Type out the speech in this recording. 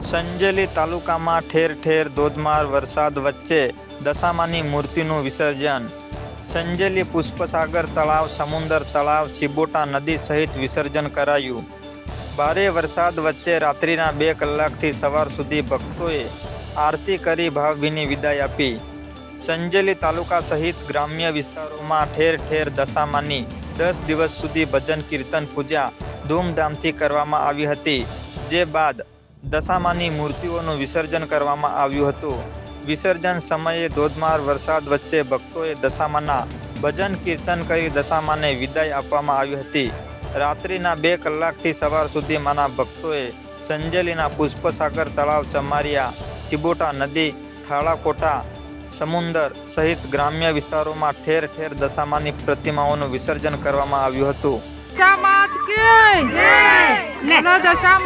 સંજેલી તાલુકામાં ઠેર ઠેર ધોધમાર વરસાદ વચ્ચે દશામાની મૂર્તિનું વિસર્જન. સંજેલી પુષ્પસાગર તળાવ, સમુદર તળાવ, ચિબોટા નદી સહિત વિસર્જન કરાયું. ભારે વરસાદ વચ્ચે રાત્રિના બે કલાકથી સવાર સુધી ભક્તોએ આરતી કરી ભાવભીની વિદાય આપી. સંજેલી તાલુકા સહિત ગ્રામ્ય વિસ્તારોમાં ઠેર ઠેર દશામાની દસ દિવસ સુધી ભજન કીર્તન પૂજા ધૂમધામથી કરવામાં આવી હતી. જે બાદ દશામાની મૂર્તિઓનું વિસર્જન કરવામાં આવ્યું હતું. વિસર્જન સમયે ધોધમાર વરસાદ વચ્ચે ભક્તોએ દશામાના ભજન કીર્તન કરી દશામાને વિદાય આપવામાં આવી હતી. રાત્રિના બે કલાકથી સવાર સુધી માના ભક્તોએ સંજેલીના પુષ્પસાગર તળાવ ચમારિયા ચિબોટા નદી થાળાકોટા સમુંદર સહિત ગ્રામ્ય વિસ્તારોમાં ઠેર ઠેર દશામાની પ્રતિમાઓનું વિસર્જન કરવામાં આવ્યું હતું. દશા